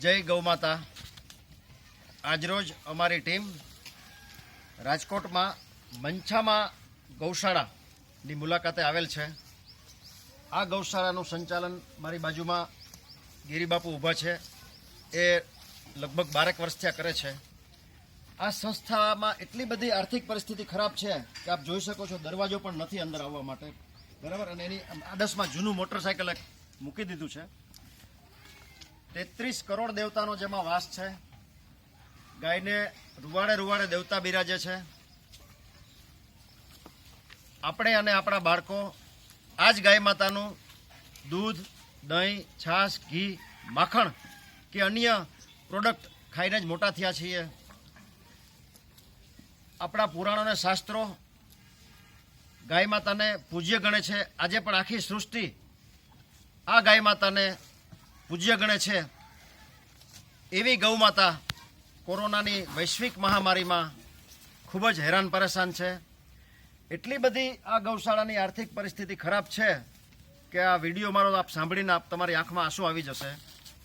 જય ગૌમાતા આજરોજ અમારી ટીમ રાજકોટમાં મંછામાં ગૌશાળાની મુલાકાતે આવેલ છે. આ ગૌશાળાનું સંચાલન મારી બાજુમાં ગિરિબાપુ ઊભા છે. એ લગભગ બારેક વર્ષથી ત્યાં કરે છે. આ સંસ્થામાં એટલી બધી આર્થિક પરિસ્થિતિ ખરાબ છે કે આપ જોઈ શકો છો દરવાજો પણ નથી અંદર આવવા માટે. બરાબર? અને એની આડસમાં જૂનું મોટરસાયકલ મૂકી દીધું છે. તેત્રીસ કરોડ દેવતાનો જેમાં વાસ છે. ગાયને રૂવાડે રૂવાડે દેવતા બિરાજે છે. આપણે અને આપણા બાળકો આ જ ગાય માતાનું દૂધ, દહીં, છાશ, ઘી, માખણ કે અન્ય પ્રોડક્ટ ખાઈને જ મોટા થયા છીએ. આપણા પુરાણો અને શાસ્ત્રો ગાય માતાને પૂજ્ય ગણે છે. આજે પણ આખી સૃષ્ટિ આ ગાય માતાને પૂજ્ય ગણે છે. એવી ગૌ માતા કોરોનાની વૈશ્વિક મહામારીમાં ખૂબ જ હેરાન પરેશાન છે. એટલી બધી આ ગૌશાળાની આર્થિક પરિસ્થિતિ ખરાબ છે કે આ વીડિયો મારો આપ સાંભળીને આપ તમારી આંખમાં આંસુ આવી જશે.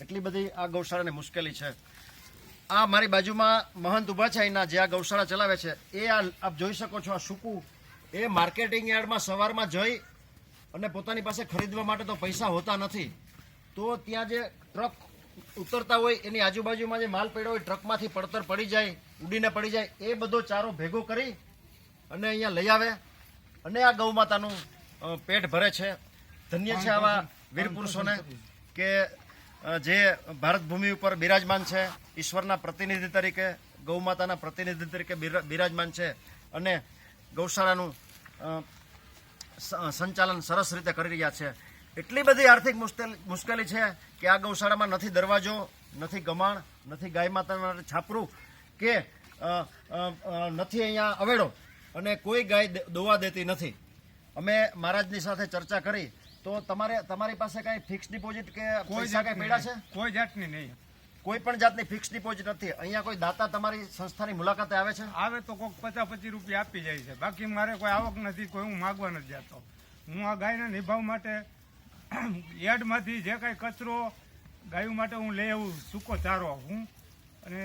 એટલી બધી આ ગૌશાળાની મુશ્કેલી છે. આ મારી બાજુમાં મહંત ઊભા છે અહીંના જે આ ગૌશાળા ચલાવે છે, એ આ આપ જોઈ શકો છો આ સૂકું. એ માર્કેટિંગ યાર્ડમાં સવારમાં જઈ અને પોતાની પાસે ખરીદવા માટે તો પૈસા હોતા નથી. તો ત્યાં જે ટ્રક ઉતરતા હોય, એની આજુબાજુમાં જે માલ પડ્યો હોય, ટ્રકમાંથી પડતર પડી જાય, ઉડીને પડી જાય, એ બધો ચારો ભેગો કરી અને અહીંયા લઈ આવે. અને આ ગૌ માતાનું પેટ ભરે છે. ધન્ય છે આવા વીર પુરુષોને કે જે ભારત ભૂમિ ઉપર બિરાજમાન છે, ઈશ્વરના પ્રતિનિધિ તરીકે ગૌ માતાના પ્રતિનિધિ તરીકે બિરાજમાન છે અને ગૌશાળાનું સંચાલન સરસ રીતે કરી રહ્યા છે. એટલી બધી આર્થિક મુશ્કેલ- મુશ્કેલી છે કે આ ગૌશાળામાં નથી દરવાજો નથી ગમાણ નથી ગાય માતા છાપરું કે નથી અહીંયા અવેડો અને કોઈ ગાય દોવા દેતી નથી. અમે મહારાજની સાથે ચર્ચા કરી. તો તમારે તમારી પાસે કઈ ફિક્સ ડિપોઝિટ કે કોઈ કઈ પેડા છે? કોઈ જાતની નહીં. કોઈ પણ જાતની ફિક્સ ડિપોઝિટ નથી. અહીંયા કોઈ દાતા તમારી સંસ્થાની મુલાકાતે આવે છે? આવે તો કોઈક પચાસ પચીસ રૂપિયા આપી જાય છે. બાકી મારે કોઈ આવક નથી કોઈ હું માગવા નથી જતો. હું આ ગાયના નિભાવ માટે યાર્ડમાંથી જે કાંઈ કચરો ગાયો માટે હું લઈ આવું સૂકો ચારો હું અને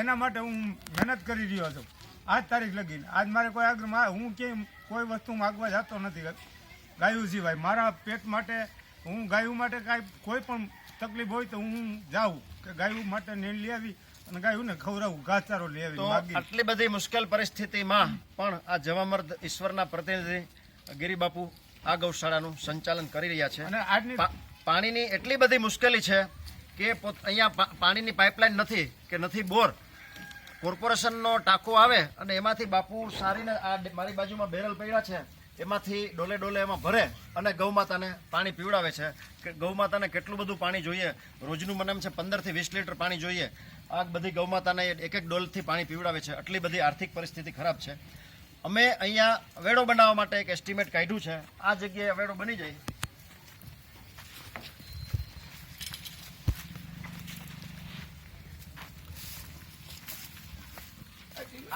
એના માટે હું મહેનત કરી રહ્યો છું. આજ તારીખ લગીને. આજ મારે કોઈ આગળ હું કેમ કોઈ વસ્તુ માગવા જતો નથી. ગાયું સિવાય મારા પેટ માટે હું ગાયું માટે કાંઈ કોઈ પણ તકલીફ હોય તો હું જાઉં કે ગાયું માટે નીણ લઈ આવી અને ગાયુંને ખવડાવું ઘાસચારો લઈ આવી આટલી બધી મુશ્કેલ પરિસ્થિતિમાં પણ આ જવામર્દ ઈશ્વરના પ્રતિનિધિ ગિરિબાપુ આ ગૌશાળાનું સંચાલન કરી રહ્યા છે. અને પાણીની એટલી બધી મુશ્કેલી છે કે અહીંયા પાણીની પાઇપલાઇન નથી કે નથી બોર. કોર્પોરેશનનો ટાંકો આવે અને એમાંથી બાપુ સારીને આ મારી બાજુમાં બેરલ પડ્યા છે એમાંથી ડોલે ડોલે એમાં ભરે અને ગૌમાતાને પાણી પીવડાવે છે. કે ગૌમાતાને કેટલું બધું પાણી જોઈએ? રોજનું મને એમ છે પંદરથી વીસ લીટર પાણી જોઈએ. આ બધી ગૌમાતાને એક એક ડોલથી પાણી પીવડાવે છે. આટલી બધી આર્થિક પરિસ્થિતિ ખરાબ છે. અમે અહીંયા વેડો બનાવવા માટે એક એસ્ટિમેટ કાઢ્યું છે. આ જગ્યાએ વેડો બની જાય.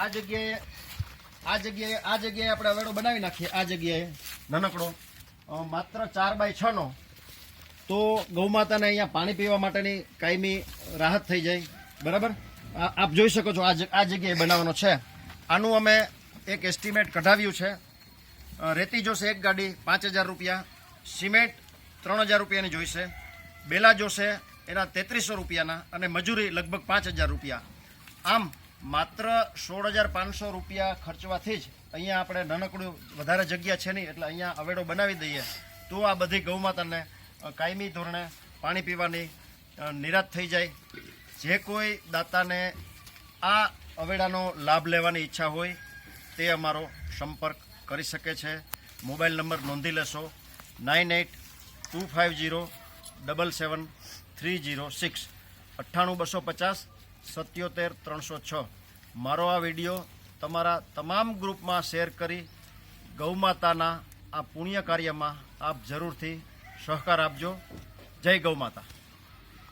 આ જગ્યાએ આ જગ્યાએ આ જગ્યાએ આપણે વેડો બનાવી નાખીએ. આ જગ્યાએ નાનકડો માત્ર ચાર બાય છ નો. તો ગૌમાતાને અહીંયા પાણી પીવા માટેની કાયમી રાહત થઈ જાય. બરાબર? આપ જોઈ શકો છો આ જગ્યાએ બનાવવાનો છે. આનું અમે એક એસ્ટિમેટ કઢાવ્યું છે. રેતી જોશે એક ગાડી, પાંચ હજાર રૂપિયા. સિમેન્ટ ત્રણ હજાર રૂપિયાની જોઈશે. બેલા જોશે એના તેત્રીસો રૂપિયાના અને મજૂરી લગભગ પાંચ હજાર રૂપિયા. આમ માત્ર સોળ હજાર પાંચસો રૂપિયા ખર્ચવાથી જ અહીંયા આપણે નાનકડું વધારે જગ્યા છે નહીં, એટલે અહીંયા અવેડો બનાવી દઈએ. તો આ બધી ગૌમાતાને કાયમી ધોરણે પાણી પીવાની નિરાશ થઈ જાય. જે કોઈ દાતાને આ અવેડાનો લાભ લેવાની ઈચ્છા હોય તે અમારો સંપર્ક કરી શકે છે. મોબાઈલ નંબર નોંધી લેશો. Nine eight two five zero double seven three zero six. અઠ્ઠાણું બસો પચાસ સત્યોતેર ત્રણસો છ. મારો આ વીડિયો તમારા તમામ ગ્રુપમાં શેર કરી ગૌમાતાના આ પુણ્ય કાર્યમાં આપ જરૂરથી સહકાર આપજો. જય ગૌમાતા